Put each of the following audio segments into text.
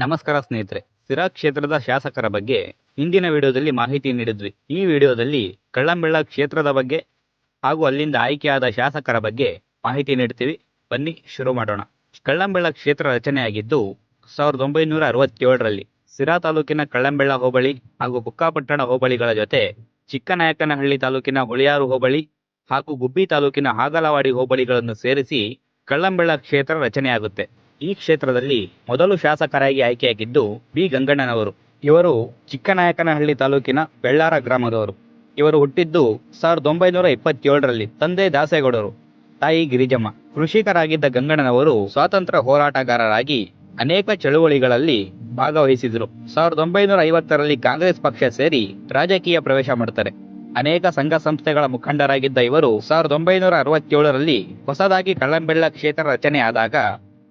ನಮಸ್ಕಾರ ಸ್ನೇಹಿತರೆ. ಸಿರಾ ಕ್ಷೇತ್ರದ ಶಾಸಕರ ಬಗ್ಗೆ ಹಿಂದಿನ ವಿಡಿಯೋದಲ್ಲಿ ಮಾಹಿತಿ ನೀಡಿದ್ವಿ. ಈ ವಿಡಿಯೋದಲ್ಲಿ ಕಳ್ಳಂಬೆಳ್ಳ ಕ್ಷೇತ್ರದ ಬಗ್ಗೆ ಹಾಗೂ ಅಲ್ಲಿಂದ ಆಯ್ಕೆಯಾದ ಶಾಸಕರ ಬಗ್ಗೆ ಮಾಹಿತಿ ನೀಡ್ತೀವಿ. ಬನ್ನಿ, ಶುರು ಮಾಡೋಣ. ಕಳ್ಳಂಬೆಳ್ಳ ಕ್ಷೇತ್ರ ರಚನೆಯಾಗಿದ್ದು ಸಾವಿರದ ಒಂಬೈನೂರ ಅರವತ್ತೇಳರಲ್ಲಿ ಸಿರಾ ತಾಲೂಕಿನ ಕಳ್ಳಂಬೆಳ್ಳ ಹೋಬಳಿ ಹಾಗೂ ಕುಕ್ಕಾಪಟ್ಟಣ ಹೋಬಳಿಗಳ ಜೊತೆ ಚಿಕ್ಕನಾಯಕನಹಳ್ಳಿ ತಾಲೂಕಿನ ಹುಳಿಯಾರು ಹೋಬಳಿ ಹಾಗೂ ಗುಬ್ಬಿ ತಾಲೂಕಿನ ಹಾಗಲವಾಡಿ ಹೋಬಳಿಗಳನ್ನು ಸೇರಿಸಿ ಕಳ್ಳಂಬೆಳ್ಳ ಕ್ಷೇತ್ರ ರಚನೆಯಾಗುತ್ತೆ. ಈ ಕ್ಷೇತ್ರದಲ್ಲಿ ಮೊದಲು ಶಾಸಕರಾಗಿ ಆಯ್ಕೆಯಾಗಿದ್ದು ಬಿ. ಗಂಗಣ್ಣನವರು. ಇವರು ಚಿಕ್ಕನಾಯಕನಹಳ್ಳಿ ತಾಲೂಕಿನ ಬೆಳ್ಳಾರ ಗ್ರಾಮದವರು. ಇವರು ಹುಟ್ಟಿದ್ದು ಸಾವಿರದ ಒಂಬೈನೂರ ಇಪ್ಪತ್ತೇಳರಲ್ಲಿ ತಂದೆ ದಾಸೇಗೌಡರು, ತಾಯಿ ಗಿರಿಜಮ್ಮ. ಕೃಷಿಕರಾಗಿದ್ದ ಗಂಗಣ್ಣನವರು ಸ್ವಾತಂತ್ರ್ಯ ಹೋರಾಟಗಾರರಾಗಿ ಅನೇಕ ಚಳುವಳಿಗಳಲ್ಲಿ ಭಾಗವಹಿಸಿದರು. ಸಾವಿರದ ಒಂಬೈನೂರ ಐವತ್ತರಲ್ಲಿ ಕಾಂಗ್ರೆಸ್ ಪಕ್ಷ ಸೇರಿ ರಾಜಕೀಯ ಪ್ರವೇಶ ಮಾಡ್ತಾರೆ. ಅನೇಕ ಸಂಘ ಸಂಸ್ಥೆಗಳ ಮುಖಂಡರಾಗಿದ್ದ ಇವರು ಸಾವಿರದ ಒಂಬೈನೂರ ಅರವತ್ತೇಳರಲ್ಲಿ ಹೊಸದಾಗಿ ಕಳ್ಳಂಬೆಳ್ಳ ಕ್ಷೇತ್ರ ರಚನೆ ಆದಾಗ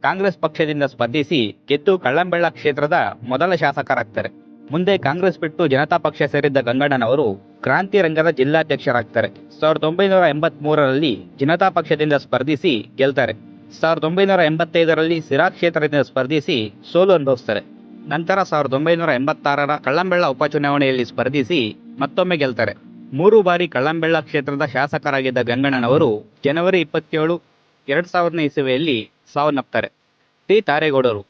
ಕಾಂಗ್ರೆಸ್ ಪಕ್ಷದಿಂದ ಸ್ಪರ್ಧಿಸಿ ಗೆದ್ದು ಕಳ್ಳಂಬೆಳ್ಳ ಕ್ಷೇತ್ರದ ಮೊದಲ ಶಾಸಕರಾಗ್ತಾರೆ. ಮುಂದೆ ಕಾಂಗ್ರೆಸ್ ಬಿಟ್ಟು ಜನತಾ ಪಕ್ಷ ಸೇರಿದ್ದ ಗಂಗಣ್ಣನವರು ಕ್ರಾಂತಿ ರಂಗದ ಜಿಲ್ಲಾಧ್ಯಕ್ಷರಾಗ್ತಾರೆ. ಸಾವಿರದ ಒಂಬೈನೂರ ಎಂಬತ್ ಮೂರರಲ್ಲಿ ಜನತಾ ಪಕ್ಷದಿಂದ ಸ್ಪರ್ಧಿಸಿ ಗೆಲ್ತಾರೆ. ಸಾವಿರದ ಒಂಬೈನೂರ ಎಂಬತ್ತೈದರಲ್ಲಿ ಸಿರಾ ಕ್ಷೇತ್ರದಿಂದ ಸ್ಪರ್ಧಿಸಿ ಸೋಲು ಅನುಭವಿಸ್ತಾರೆ. ನಂತರ ಸಾವಿರದ ಒಂಬೈನೂರ ಎಂಬತ್ತಾರರ ಕಳ್ಳಂಬೆಳ್ಳ ಉಪಚುನಾವಣೆಯಲ್ಲಿ ಸ್ಪರ್ಧಿಸಿ ಮತ್ತೊಮ್ಮೆ ಗೆಲ್ತಾರೆ. ಮೂರು ಬಾರಿ ಕಳ್ಳಂಬೆಳ್ಳ ಕ್ಷೇತ್ರದ ಶಾಸಕರಾಗಿದ್ದ ಗಂಗಣ್ಣನವರು ಜನವರಿ ಇಪ್ಪತ್ತೇಳು, ಎರಡು ಸಾವಿರನೇ ಇಸುವೆಯಲ್ಲಿ ಸಾವನ್ನಪ್ತಾರೆ. ಟಿ ತಾರೇಗೌಡರು.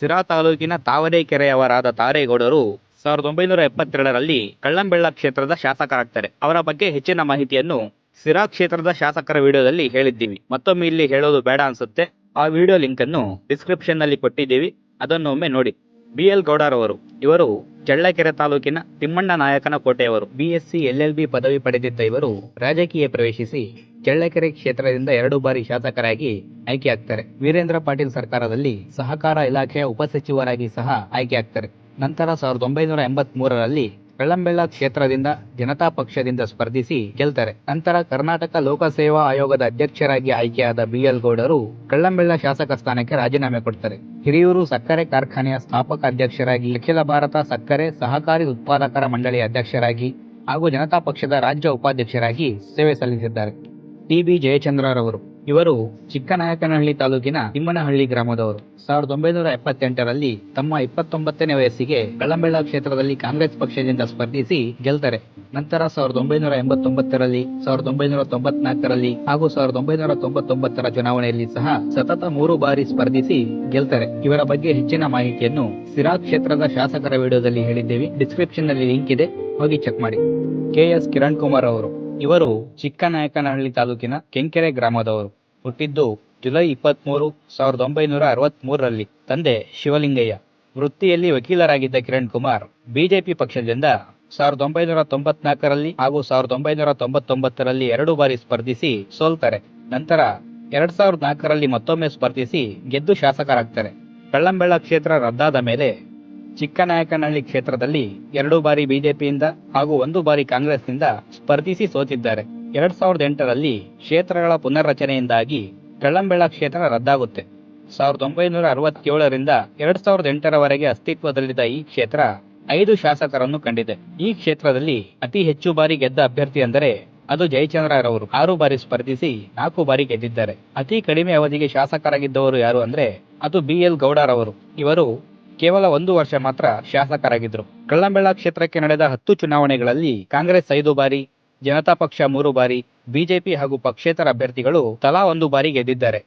ಸಿರಾ ತಾಲೂಕಿನ ತಾವರೆಕೆರೆಯವರಾದ ತಾರೇಗೌಡರು ಸಾವಿರದ ಒಂಬೈನೂರ ಎಪ್ಪತ್ತೆರಡರಲ್ಲಿ ಕಳ್ಳಂಬೆಳ್ಳ ಕ್ಷೇತ್ರದ ಶಾಸಕರಾಗ್ತಾರೆ. ಅವರ ಬಗ್ಗೆ ಹೆಚ್ಚಿನ ಮಾಹಿತಿಯನ್ನು ಸಿರಾ ಕ್ಷೇತ್ರದ ಶಾಸಕರ ವಿಡಿಯೋದಲ್ಲಿ ಹೇಳಿದ್ದೀವಿ. ಮತ್ತೊಮ್ಮೆ ಇಲ್ಲಿ ಹೇಳೋದು ಬೇಡ ಅನ್ಸುತ್ತೆ. ಆ ವಿಡಿಯೋ ಲಿಂಕ್ ಅನ್ನು ಡಿಸ್ಕ್ರಿಪ್ಷನ್ನಲ್ಲಿ ಕೊಟ್ಟಿದ್ದೀವಿ. ಅದನ್ನು ಒಮ್ಮೆ ನೋಡಿ. ಬಿ ಎಲ್ ಗೌಡರವರು. ಇವರು ಚಳ್ಳಕೆರೆ ತಾಲೂಕಿನ ತಿಮ್ಮಣ್ಣ ನಾಯಕನ ಕೋಟೆಯವರು. ಬಿಎಸ್ಸಿ ಎಲ್ಎಲ್ಬಿ ಪದವಿ ಪಡೆದಿದ್ದ ಇವರು ರಾಜಕೀಯ ಪ್ರವೇಶಿಸಿ ಚಳ್ಳಕೆರೆ ಕ್ಷೇತ್ರದಿಂದ ಎರಡು ಬಾರಿ ಶಾಸಕರಾಗಿ ಆಯ್ಕೆಯಾಗ್ತಾರೆ. ವೀರೇಂದ್ರ ಪಾಟೀಲ್ ಸರ್ಕಾರದಲ್ಲಿ ಸಹಕಾರ ಇಲಾಖೆಯ ಉಪಸಚಿವರಾಗಿ ಸಹ ಆಯ್ಕೆಯಾಗ್ತಾರೆ. ನಂತರ ಸಾವಿರದ ಒಂಬೈನೂರ ಎಂಬತ್ ಕಳ್ಳಂಬೆಳ್ಳ ಕ್ಷೇತ್ರದಿಂದ ಜನತಾ ಪಕ್ಷದಿಂದ ಸ್ಪರ್ಧಿಸಿ ಗೆಲ್ತಾರೆ. ನಂತರ ಕರ್ನಾಟಕ ಲೋಕಸೇವಾ ಆಯೋಗದ ಅಧ್ಯಕ್ಷರಾಗಿ ಆಯ್ಕೆಯಾದ ಬಿ ಎಲ್ ಗೌಡರು ಕಳ್ಳಂಬೆಳ್ಳ ಶಾಸಕ ಸ್ಥಾನಕ್ಕೆ ರಾಜೀನಾಮೆ ಕೊಡ್ತಾರೆ. ಹಿರಿಯೂರು ಸಕ್ಕರೆ ಕಾರ್ಖಾನೆಯ ಸ್ಥಾಪಕ ಅಧ್ಯಕ್ಷರಾಗಿ ಅಖಿಲ ಭಾರತ ಸಕ್ಕರೆ ಸಹಕಾರಿ ಉತ್ಪಾದಕರ ಮಂಡಳಿ ಅಧ್ಯಕ್ಷರಾಗಿ ಹಾಗೂ ಜನತಾ ಪಕ್ಷದ ರಾಜ್ಯ ಉಪಾಧ್ಯಕ್ಷರಾಗಿ ಸೇವೆ ಸಲ್ಲಿಸಿದ್ದಾರೆ. ಟಿ ಬಿ ಜಯಚಂದ್ರರವರು. ಇವರು ಚಿಕ್ಕನಾಯಕನಹಳ್ಳಿ ತಾಲೂಕಿನ ತಿಮ್ಮನಹಳ್ಳಿ ಗ್ರಾಮದವರು. ಸಾವಿರದ ಒಂಬೈನೂರ ಎಪ್ಪತ್ತೆಂಟರಲ್ಲಿ ತಮ್ಮ ಇಪ್ಪತ್ತೊಂಬತ್ತನೇ ವಯಸ್ಸಿಗೆ ಕಳ್ಳಂಬೆಳ್ಳ ಕ್ಷೇತ್ರದಲ್ಲಿ ಕಾಂಗ್ರೆಸ್ ಪಕ್ಷದಿಂದ ಸ್ಪರ್ಧಿಸಿ ಗೆಲ್ತಾರೆ. ನಂತರ ಸಾವಿರದ ಒಂಬೈನೂರ ಎಂಬತ್ತೊಂಬತ್ತರಲ್ಲಿ, ಸಾವಿರದ ಒಂಬೈನೂರ ತೊಂಬತ್ನಾಲ್ಕರಲ್ಲಿ ಹಾಗೂ ಸಾವಿರದ ಒಂಬೈನೂರ ತೊಂಬತ್ತೊಂಬತ್ತರ ಚುನಾವಣೆಯಲ್ಲಿ ಸಹ ಸತತ ಮೂರು ಬಾರಿ ಸ್ಪರ್ಧಿಸಿ ಗೆಲ್ತಾರೆ. ಇವರ ಬಗ್ಗೆ ಹೆಚ್ಚಿನ ಮಾಹಿತಿಯನ್ನು ಸಿರಾ ಕ್ಷೇತ್ರದ ಶಾಸಕರ ವಿಡಿಯೋದಲ್ಲಿ ಹೇಳಿದ್ದೇವೆ. ಡಿಸ್ಕ್ರಿಪ್ಷನ್ನಲ್ಲಿ ಲಿಂಕ್ ಇದೆ. ಹೋಗಿ ಚೆಕ್ ಮಾಡಿ. ಕೆ ಎಸ್ ಕಿರಣ್ ಕುಮಾರ್ ಅವರು. ಇವರು ಚಿಕ್ಕನಾಯಕನಹಳ್ಳಿ ತಾಲೂಕಿನ ಕೆಂಕೆರೆ ಗ್ರಾಮದವರು. ಹುಟ್ಟಿದ್ದು ಜುಲೈ ಇಪ್ಪತ್ಮೂರು, ಸಾವಿರದ ಒಂಬೈನೂರ ಅರವತ್ತ್ ಮೂರರಲ್ಲಿ ತಂದೆ ಶಿವಲಿಂಗಯ್ಯ. ವೃತ್ತಿಯಲ್ಲಿ ವಕೀಲರಾಗಿದ್ದ ಕಿರಣ್ ಕುಮಾರ್ ಬಿಜೆಪಿ ಪಕ್ಷದಿಂದ ಸಾವಿರದ ಒಂಬೈನೂರ ತೊಂಬತ್ನಾಲ್ಕರಲ್ಲಿ ಹಾಗೂ ಸಾವಿರದ ಒಂಬೈನೂರ ತೊಂಬತ್ತೊಂಬತ್ತರಲ್ಲಿ ಎರಡು ಬಾರಿ ಸ್ಪರ್ಧಿಸಿ ಸೋಲ್ತಾರೆ. ನಂತರ ಎರಡ್ ಸಾವಿರದ ನಾಲ್ಕರಲ್ಲಿ ಮತ್ತೊಮ್ಮೆ ಸ್ಪರ್ಧಿಸಿ ಗೆದ್ದು ಶಾಸಕರಾಗ್ತಾರೆ. ಕಳ್ಳಂಬೆಳ್ಳ ಕ್ಷೇತ್ರ ರದ್ದಾದ ಮೇಲೆ ಚಿಕ್ಕನಾಯಕನಹಳ್ಳಿ ಕ್ಷೇತ್ರದಲ್ಲಿ ಎರಡು ಬಾರಿ ಬಿಜೆಪಿಯಿಂದ ಹಾಗೂ ಒಂದು ಬಾರಿ ಕಾಂಗ್ರೆಸ್ನಿಂದ ಸ್ಪರ್ಧಿಸಿ ಸೋತಿದ್ದಾರೆ. ಎರಡ್ ಸಾವಿರದ ಎಂಟರಲ್ಲಿ ಕ್ಷೇತ್ರಗಳ ಪುನರ್ರಚನೆಯಿಂದಾಗಿ ಕಳ್ಳಂಬೆಳ ಕ್ಷೇತ್ರ ರದ್ದಾಗುತ್ತೆ. ಸಾವಿರದ ಒಂಬೈನೂರ ಅರವತ್ತೇಳರಿಂದ ಎರಡ್ ಸಾವಿರದ ಎಂಟರವರೆಗೆ ಅಸ್ತಿತ್ವದಲ್ಲಿದ್ದ ಈ ಕ್ಷೇತ್ರ ಐದು ಶಾಸಕರನ್ನು ಕಂಡಿದೆ. ಈ ಕ್ಷೇತ್ರದಲ್ಲಿ ಅತಿ ಹೆಚ್ಚು ಬಾರಿ ಗೆದ್ದ ಅಭ್ಯರ್ಥಿ ಅಂದರೆ ಅದು ಜಯಚಂದ್ರರವರು ಆರು ಬಾರಿ ಸ್ಪರ್ಧಿಸಿ ನಾಲ್ಕು ಬಾರಿ ಗೆದ್ದಿದ್ದಾರೆ. ಅತಿ ಕಡಿಮೆ ಅವಧಿಗೆ ಶಾಸಕರಾಗಿದ್ದವರು ಯಾರು ಅಂದ್ರೆ ಅದು ಬಿ ಎಲ್ ಗೌಡರವರು. ಇವರು ಕೇವಲ ಒಂದು ವರ್ಷ ಮಾತ್ರ ಶಾಸಕರಾಗಿದ್ದರು. ಕಳ್ಳಂಬೆಳ್ಳ ಕ್ಷೇತ್ರಕ್ಕೆ ನಡೆದ ಹತ್ತು ಚುನಾವಣೆಗಳಲ್ಲಿ ಕಾಂಗ್ರೆಸ್ ಐದು ಬಾರಿ, ಜನತಾ ಪಕ್ಷ ಮೂರು ಬಾರಿ, ಬಿಜೆಪಿ ಹಾಗೂ ಪಕ್ಷೇತರ ಅಭ್ಯರ್ಥಿಗಳು ತಲಾ ಒಂದು ಬಾರಿ ಗೆದ್ದಿದ್ದಾರೆ.